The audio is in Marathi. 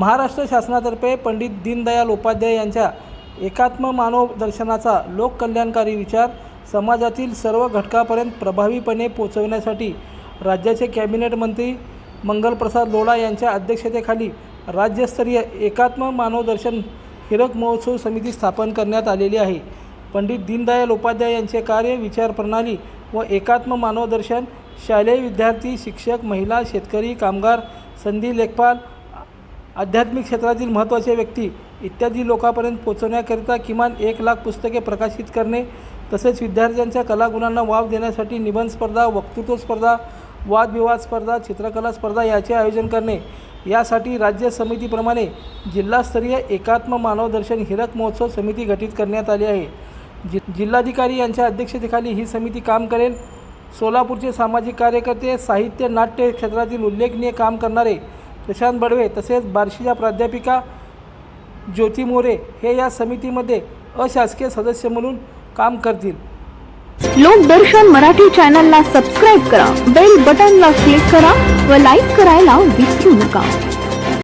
महाराष्ट्र शासनातर्फे पंडित दीनदयाल उपाध्याय यांच्या एकात्म मानव दर्शनाचा लोककल्याणकारी विचार समाजातील सर्व घटकापर्यंत प्रभावीपणे पोचवण्यासाठी राज्याचे कॅबिनेट मंत्री मंगलप्रसाद लोढा यांच्या अध्यक्षतेखाली राज्यस्तरीय एकात्म मानवदर्शन हिरक महोत्सव समिती स्थापन करण्यात आलेली आहे. पंडित दीनदयाल उपाध्याय यांचे कार्य विचारप्रणाली व एकात्म मानवदर्शन शालेय विद्यार्थी शिक्षक महिला शेतकरी कामगार संधी लेखपाल आध्यात्मिक क्षेत्रातील महत्त्वाचे व्यक्ती इत्यादी लोकांपर्यंत पोचवण्याकरिता किमान एक लाख पुस्तके प्रकाशित करणे तसेच विद्यार्थ्यांच्या कलागुणांना वाव देण्यासाठी निबंध स्पर्धा वक्तृत्व स्पर्धा वादविवाद स्पर्धा चित्रकला स्पर्धा याचे आयोजन करणे. यासाठी राज्य समितीप्रमाणे जिल्हास्तरीय एकात्म मानवदर्शन हिरक महोत्सव समिती गठीत करण्यात आली आहे. जि जिल्हाधिकारी यांच्या अध्यक्षतेखाली ही समिती काम करेल. सोलापूरचे सामाजिक कार्यकर्ते साहित्य नाट्य क्षेत्रातील उल्लेखनीय काम करणारे प्रशांत बडवे तसेच बार्शीच्या प्राध्यापिका ज्योती मोरे हे या समितीमध्ये अशासकीय सदस्य म्हणून काम करतील. लोकदर्शन मराठी चॅनलला सबस्क्राईब करा बेल बटनला क्लिक करा व लाईक करायला विसरू नका.